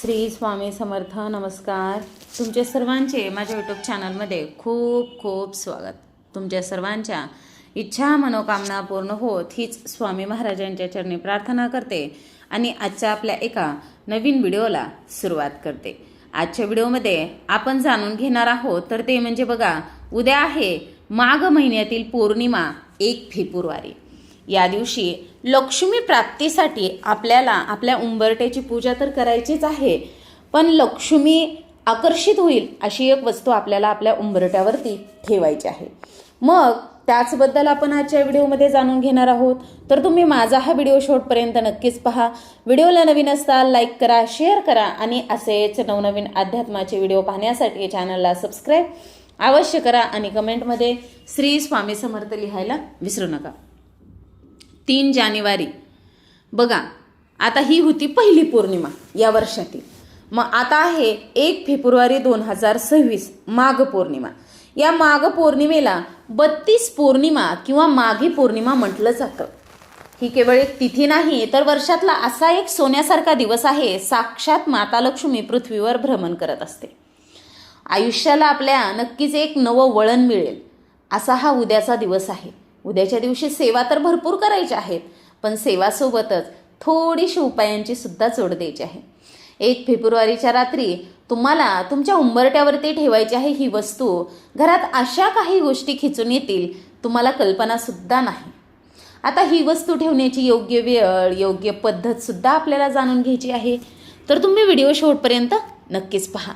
श्री स्वामी समर्थ नमस्कार. तुमचे सर्वांचे माझ्या यूट्यूब चॅनलमध्ये खूप खूप स्वागत. तुमच्या सर्वांच्या इच्छा मनोकामना पूर्ण होत हीच स्वामी महाराजांच्या चरणी प्रार्थना करते आणि आजच्या आपल्या एका नवीन व्हिडिओला सुरुवात करते. आजच्या व्हिडिओमध्ये आपण जाणून घेणार आहोत तर ते म्हणजे बघा उद्या आहे माघ महिन्यातील पौर्णिमा एक फेब्रुवारी. या दिवशी लक्ष्मी प्राप्तीसाठी आपल्याला आपल्या उंबरट्याची पूजा तर करायचीच आहे पण लक्ष्मी आकर्षित होईल अशी एक वस्तू आपल्याला आपल्या उंबरट्यावरती ठेवायची आहे. मग त्याचबद्दल आपण आजच्या व्हिडिओमध्ये जाणून घेणार आहोत. तर तुम्ही माझा हा व्हिडिओ शेवटपर्यंत नक्कीच पहा. व्हिडिओला नवीन असाल लाईक करा शेअर करा आणि असेच नवनवीन अध्यात्माचे व्हिडिओ पाहण्यासाठी चॅनलला सबस्क्राईब अवश्य करा आणि कमेंटमध्ये श्री स्वामी समर्थ लिहायला विसरू नका. तीन जानेवारी. बघा आता ही होती पहिली पौर्णिमा या वर्षातील. मग आता आहे एक फेब्रुवारी दोन हजार सव्वीस माघ पौर्णिमा. या माघ पौर्णिमेला बत्तीस पौर्णिमा किंवा माघी पौर्णिमा म्हटलं जातं. ही केवळ एक तिथी नाही तर वर्षातला असा एक सोन्यासारखा दिवस आहे साक्षात माता लक्ष्मी पृथ्वीवर भ्रमण करत असते. आयुष्याला आपल्या नक्कीच एक नवं वळण मिळेल असा हा उद्याचा दिवस आहे. उद्याच्या दिवशी सेवा तर भरपूर करायच्या आहेत पण सेवासोबतच थोडीशी उपायांची सुद्धा जोड द्यायची आहे. एक फेब्रुवारीच्या रात्री तुम्हाला तुमच्या उंबरट्यावरती ठेवायची आहे ही वस्तू घरात अशा काही गोष्टी खिचून येतील तुम्हाला कल्पनासुद्धा नाही. आता ही वस्तू ठेवण्याची योग्य वेळ योग्य पद्धतसुद्धा आपल्याला जाणून घ्यायची आहे. तर तुम्ही व्हिडिओ शेवटपर्यंत नक्कीच पहा.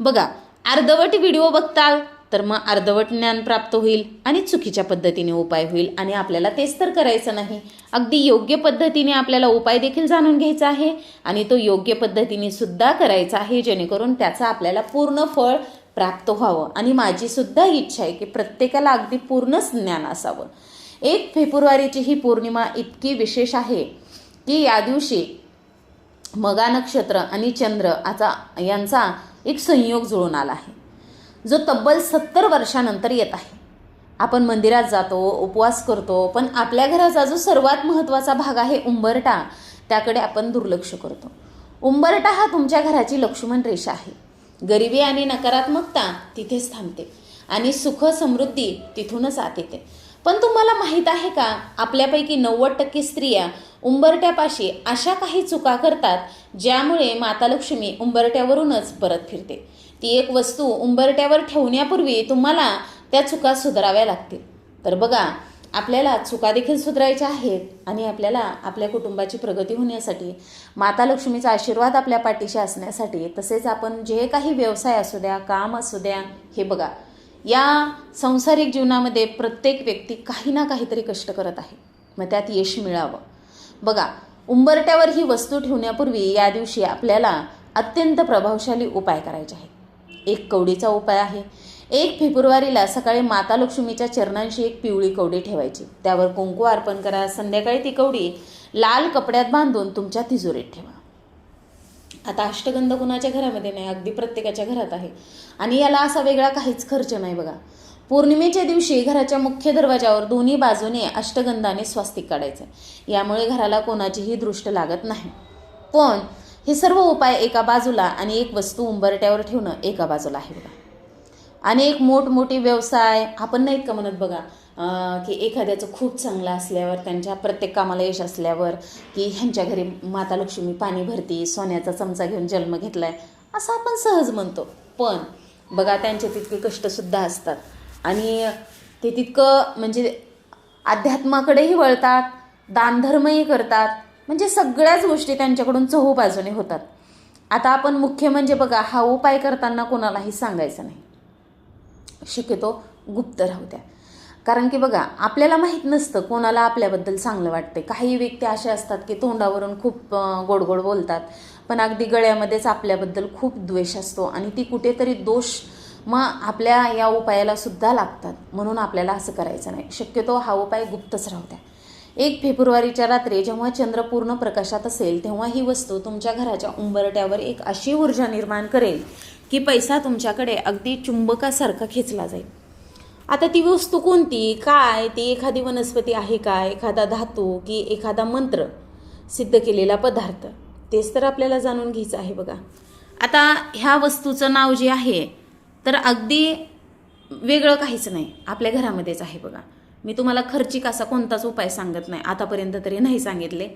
बघा अर्धवट व्हिडिओ बघताल तर मग अर्धवट ज्ञान प्राप्त होईल आणि चुकीच्या पद्धतीने उपाय होईल आणि आपल्याला तेच तर करायचं नाही. अगदी योग्य पद्धतीने आपल्याला उपाय देखील जाणून घ्यायचा आहे आणि तो योग्य पद्धतीने सुद्धा करायचा आहे जेणेकरून त्याचा आपल्याला पूर्ण फळ प्राप्त व्हावं. आणि माझीसुद्धा इच्छा आहे की प्रत्येकाला अगदी पूर्णच ज्ञान असावं. एक फेब्रुवारीची ही पौर्णिमा इतकी विशेष आहे की या दिवशी मगा नक्षत्र आणि चंद्र आता यांचा एक संयोग जुळून आला आहे. जो तब्बल सत्तर वर्षानंतर येत आहे. आपण मंदिरात जातो उपवास करतो पण आपल्या घराचा जो सर्वात महत्त्वाचा भाग आहे उंबरटा त्याकडे आपण दुर्लक्ष करतो. उंबरटा हा तुमच्या घराची लक्ष्मण रेषा आहे. गरिबी आणि नकारात्मकता तिथेच थांबते आणि सुख समृद्धी तिथूनच आत येते. पण तुम्हाला माहीत आहे का आपल्यापैकी नव्वद टक्के स्त्रिया उंबरट्यापाशी अशा काही चुका करतात ज्यामुळे माता लक्ष्मी उंबरट्यावरूनच परत फिरते. ती एक वस्तू उंबरट्यावर ठेवण्यापूर्वी तुम्हाला त्या चुका सुधाराव्या लागतील. तर बघा आपल्याला चुका देखील सुधारायच्या आहेत आणि आपल्याला आपल्या कुटुंबाची प्रगती होण्यासाठी माता लक्ष्मीचा आशीर्वाद आपल्या पाठीशी असण्यासाठी तसेच आपण जे काही व्यवसाय असू द्या काम असू द्या हे बघा या संसारिक जीवनामध्ये प्रत्येक व्यक्ती काही ना काहीतरी कष्ट करत आहे. मग त्यात यश मिळावं. बघा उंबरट्यावर ही वस्तू ठेवण्यापूर्वी या दिवशी आपल्याला अत्यंत प्रभावशाली उपाय करायचे आहेत. एक कवडीचा उपाय आहे. एक फेब्रुवारीला सकाळी माता लक्ष्मीच्या चरणांशी एक पिवळी कवडी ठेवायची. त्यावर कुंकू अर्पण करा. संध्याकाळी ती कवडी लाल कपड्यात बांधून तुमच्या तिजोरीत ठेवा. आता अष्टगंध कुणाच्या घरामध्ये नाही अगदी प्रत्येकाच्या घरात आहे. आणि याला असा वेगळा काहीच खर्च नाही बघा. पौर्णिमेच्या दिवशी घराच्या मुख्य दरवाजावर दोन्ही बाजूने अष्टगंधाने स्वास्तिक काढायचं. यामुळे घराला कोणाचीही दृष्ट लागत नाही. पण हे सर्व उपाय एका बाजूला आणि एक वस्तू उंबरट्यावर ठेवणं एका बाजूला आहे बघा. आणि एक मोठमोठी व्यवसाय आपण नाहीत का म्हणत बघा की एखाद्याचं खूप चांगलं असल्यावर त्यांच्या प्रत्येक कामाला यश असल्यावर की ह्यांच्या घरी माता लक्ष्मी पाणी भरती सोन्याचा चमचा घेऊन जन्म घेतला आहे असं आपण सहज म्हणतो. पण बघा त्यांचे तितके कष्टसुद्धा असतात. आणि ते तितकं म्हणजे अध्यात्माकडेही वळतात दानधर्मही करतात म्हणजे सगळ्याच गोष्टी त्यांच्याकडून चहू बाजूने होतात. आता आपण मुख्य म्हणजे बघा हा उपाय करताना कोणालाही सांगायचं नाही. शक्यतो गुप्त राहू द्या. कारण की बघा आपल्याला माहीत नसतं कोणाला आपल्याबद्दल चांगलं वाटते काही व्यक्ती अशा असतात की तोंडावरून खूप गोडगोड गोड गोड बोलतात पण अगदी गळ्यामध्येच आपल्याबद्दल खूप द्वेष असतो आणि ती कुठेतरी दोष मग आपल्या या उपायाला सुद्धा लागतात. म्हणून आपल्याला असं करायचं नाही. शक्यतो हा उपाय गुप्तच राहू द्या. एक फेब्रुवारीच्या रात्री जेव्हा चंद्र पूर्ण प्रकाशात असेल तेव्हा ही वस्तू तुमच्या घराच्या उंबरट्यावर एक अशी ऊर्जा निर्माण करेल की पैसा तुमच्याकडे अगदी चुंबकासारखा खेचला जाईल. आता ती वस्तू कोणती? काय? ती एखादी वनस्पती आहे का? एखादा धातू की एखादा मंत्र सिद्ध केलेला पदार्थ? तेच तर आपल्याला जाणून घ्यायचं आहे बघा. आता ह्या वस्तूचं नाव जे आहे तर अगदी वेगळं काहीच नाही. आपल्या घरामध्येच आहे बघा. मी तुम्हाला खर्चिक असा कोणताच उपाय सांगत नाही. आतापर्यंत तरी नाही सांगितले.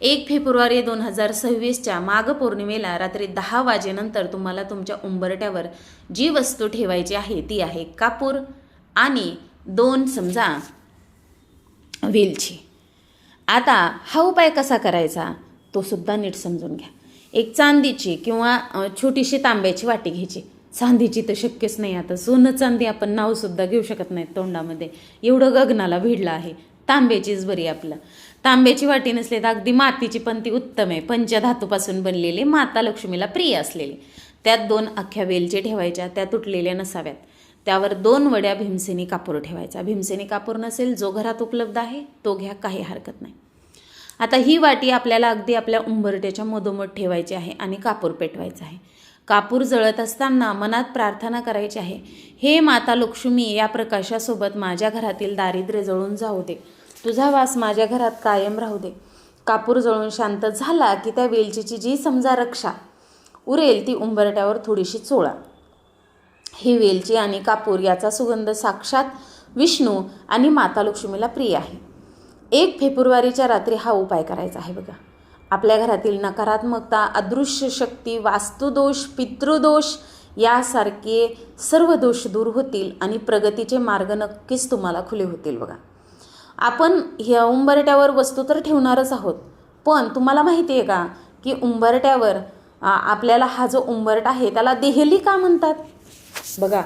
एक फेब्रुवारी दोन हजार सव्वीसच्या माघ पौर्णिमेला रात्री दहा वाजेनंतर तुम्हाला तुमच्या उंबरट्यावर जी वस्तू ठेवायची आहे ती आहे कापूर. आणि दोन समजा वेलची. आता हा उपाय कसा करायचा? तो सुद्धा नीट समजून घ्या. एक चांदीची किंवा छोटीशी तांब्याची वाटी घ्यायची. चांदीची तर शक्यच नाही आता. सोनं चांदी आपण नावसुद्धा घेऊ शकत नाही तोंडामध्ये. एवढं गगनाला भिडलं आहे. तांब्याचीच बरी आपलं. तांब्याची वाटी नसली तर अगदी मातीची पण ती उत्तम आहे. पंचधातूपासून बनलेली माता लक्ष्मीला प्रिय असलेली. त्यात दोन अख्ख्या वेलचे ठेवायच्या त्या तुटलेल्या नसाव्यात. त्यावर दोन वड्या भीमसेनी कापूर ठेवायचा. भीमसेनी कापूर नसेल जो घरात उपलब्ध आहे तो घ्या काही हरकत नाही. आता ही वाटी आपल्याला अगदी आपल्या उंबरट्याच्या मधोमध ठेवायची आहे आणि कापूर पेटवायचा आहे. कापूर जळत असताना मनात प्रार्थना करायची आहे हे माता लक्ष्मी या प्रकाशासोबत माझ्या घरातील दारिद्र्य जळून जाऊ दे. तुझा वास माझ्या घरात कायम राहू दे. कापूर जळून शांत झाला की त्या वेलचीची जी समजा रक्षा उरेल ती उंबरट्यावर थोडीशी चोळा. ही वेलची आणि कापूर याचा सुगंध साक्षात विष्णू आणि माता लक्ष्मीला प्रिय आहे. एक फेब्रुवारीच्या रात्री हा उपाय करायचा आहे बघा. आपल्या घरातील नकारात्मकता अदृश्य शक्ती वास्तुदोष पितृदोष यासारखे सर्व दोष दूर होतील आणि प्रगतीचे मार्ग नक्कीच तुम्हाला खुले होतील बघा. आपण ह्या उंबरट्यावर वस्तू तर ठेवणारच आहोत पण तुम्हाला माहिती आहे का की उंबरट्यावर आपल्याला हा जो उंबरट आहे त्याला देहली का म्हणतात? बघा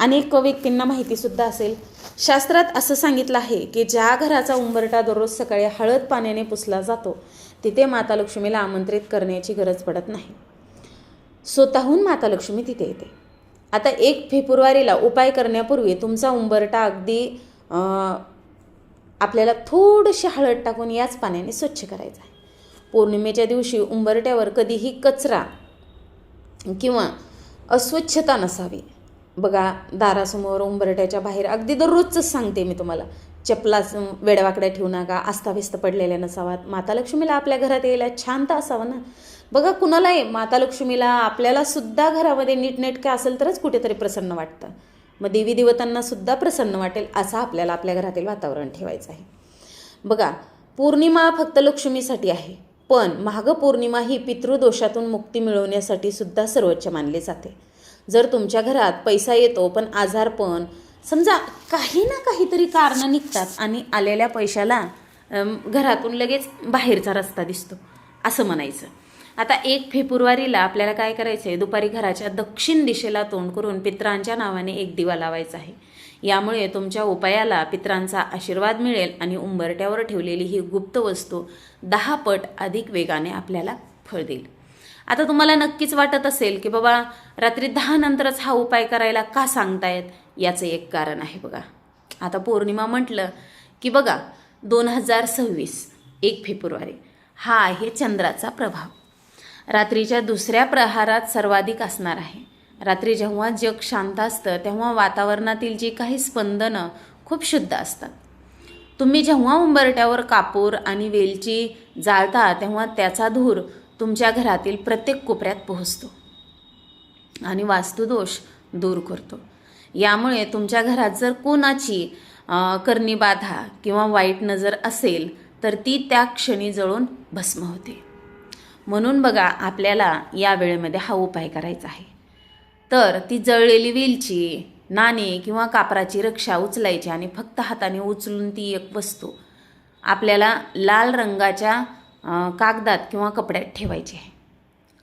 अनेक व्यक्तींना माहितीसुद्धा असेल. शास्त्रात असं सांगितलं आहे की ज्या घराचा उंबरटा दररोज सकाळी हळद पाण्याने पुसला जातो तिथे माता लक्ष्मीला आमंत्रित करण्याची गरज पडत नाही. स्वतःहून माता लक्ष्मी तिथे येते. आता एक फेब्रुवारीला उपाय करण्यापूर्वी तुमचा उंबरटा अगदी आपल्याला थोडीशी हळद टाकून याच पाण्याने स्वच्छ करायचा आहे. पौर्णिमेच्या दिवशी उंबरट्यावर कधीही कचरा किंवा अस्वच्छता नसावी. बघा दारासमोर उंबरट्याच्या बाहेर अगदी दररोजच सांगते मी तुम्हाला. चपला वेडवाकड्या ठेवू नका आस्थाव्यस्त पडलेल्या नसावात. माता लक्ष्मीला आपल्या घरात यायला छान तर असावं ना. बघा कुणालाही माता लक्ष्मीला आपल्याला सुद्धा घरामध्ये नीटनेटकं असेल तरच कुठेतरी प्रसन्न वाटतं. मग देवी देवतांना सुद्धा प्रसन्न वाटेल असं आपल्याला आपल्या घरातील वातावरण ठेवायचं आहे. बघा पौर्णिमा फक्त लक्ष्मीसाठी आहे. पण माघ पौर्णिमा ही पितृदोषातून मुक्ती मिळवण्यासाठी सुद्धा सर्वोच्च मानले जाते. जर तुमच्या घरात पैसा येतो पण आजारपण समजा काही ना काहीतरी कारणं निघतात आणि आलेल्या पैशाला घरातून लगेच बाहेरचा रस्ता दिसतो असं म्हणायचं. आता एक फेब्रुवारीला आपल्याला काय करायचं आहे दुपारी घराच्या दक्षिण दिशेला तोंड करून पित्रांच्या नावाने एक दिवा लावायचा आहे. यामुळे तुमच्या उपायाला पित्रांचा आशीर्वाद मिळेल आणि उंबरट्यावर ठेवलेली ही गुप्त वस्तू दहा पट अधिक वेगाने आपल्याला फळ देईल. आता तुम्हाला नक्कीच वाटत असेल की बाबा रात्री दहा नंतरच हा उपाय करायला का सांगतायत? याचं एक कारण आहे बघा. आता पौर्णिमा म्हटलं की बघा दोन हजार सव्वीस एक फेब्रुवारी हा आहे चंद्राचा प्रभाव. रात्रीच्या दुसऱ्या प्रहारात सर्वाधिक असणार आहे. रात्री जेव्हा जग शांत असतं तेव्हा वातावरणातील जी काही स्पंदनं खूप शुद्ध असतात. तुम्ही जेव्हा उंबरट्यावर कापूर आणि वेलची जाळता तेव्हा त्याचा धूर तुमच्या घरातील प्रत्येक कोपऱ्यात पोहोचतो आणि वास्तुदोष दूर करतो. यामुळे तुमच्या घरात जर कोणाची करणीबाधा किंवा वाईट नजर असेल तर ती त्या क्षणी जळून भस्म होते. म्हणून बघा आपल्याला या वेळेमध्ये हा उपाय करायचा आहे. तर ती जळलेली वेलची नाणे किंवा कापराची रक्षा उचलायची आणि फक्त हाताने उचलून ती एक वस्तू आपल्याला लाल रंगाच्या कागदात किंवा कपड्यात ठेवायची आहे.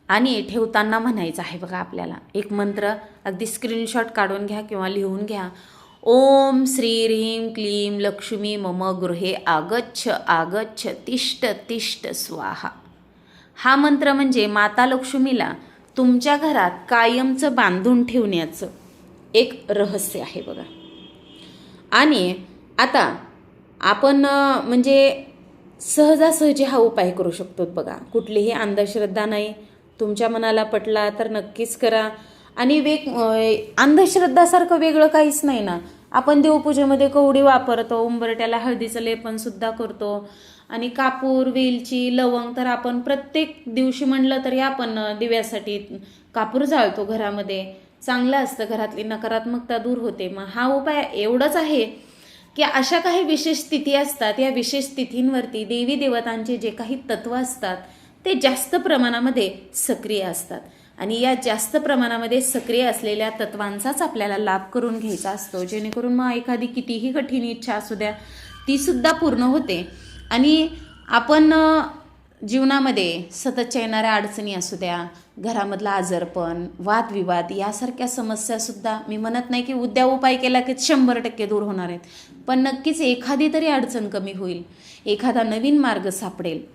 आणि ठेवताना म्हणायचं आहे बघा आपल्याला. एक मंत्र अगदी स्क्रीनशॉट काढून घ्या किंवा लिहून घ्या. ओम श्री ह्रीं क्लीं लक्ष्मी मम गृहे आगच्छ आगच्छ तिष्ठ तिष्ठ स्वाहा. हा मंत्र म्हणजे माता लक्ष्मीला तुमच्या घरात कायमचं बांधून ठेवण्याचं एक रहस्य आहे बघा. आणि आता आपण म्हणजे सहजासहजी हा उपाय करू शकतो बघा. कुठलीही अंधश्रद्धा नाही. तुमच्या मनाला पटला तर नक्कीच करा. आणि वेग अंधश्रद्धासारखं वेगळं काहीच नाही ना. आपण देवपूजेमध्ये कवडी वापरतो उंबरट्याला हळदीचं लेपनसुद्धा करतो. आणि कापूर वेलची लवंग तर आपण प्रत्येक दिवशी म्हणलं तरी आपण दिव्यासाठी कापूर जाळतो घरामध्ये. चांगलं असतं घरातली नकारात्मकता दूर होते. मग हा उपाय एवढंच आहे की अशा काही विशेष स्थिती असतात या विशेष तिथींवरती देवी देवतांचे जे काही तत्व असतात ते जास्त प्रमाणामध्ये सक्रिय असतात. आणि या जास्त प्रमाणामध्ये सक्रिय असलेल्या तत्वांचाच आपल्याला लाभ करून घ्यायचा असतो. जेणेकरून मग एखादी कितीही कठीण इच्छा असू द्या ती सुद्धा पूर्ण होते. आणि आपण जीवनामध्ये सततच्या येणाऱ्या अडचणी असू द्या घरामधला आजारपण वादविवाद यासारख्या समस्यासुद्धा मी म्हणत नाही की उद्या उपाय केला की शंभर टक्के दूर होणार आहेत. पण नक्कीच एखादी तरी अडचण कमी होईल. एखादा नवीन मार्ग सापडेल.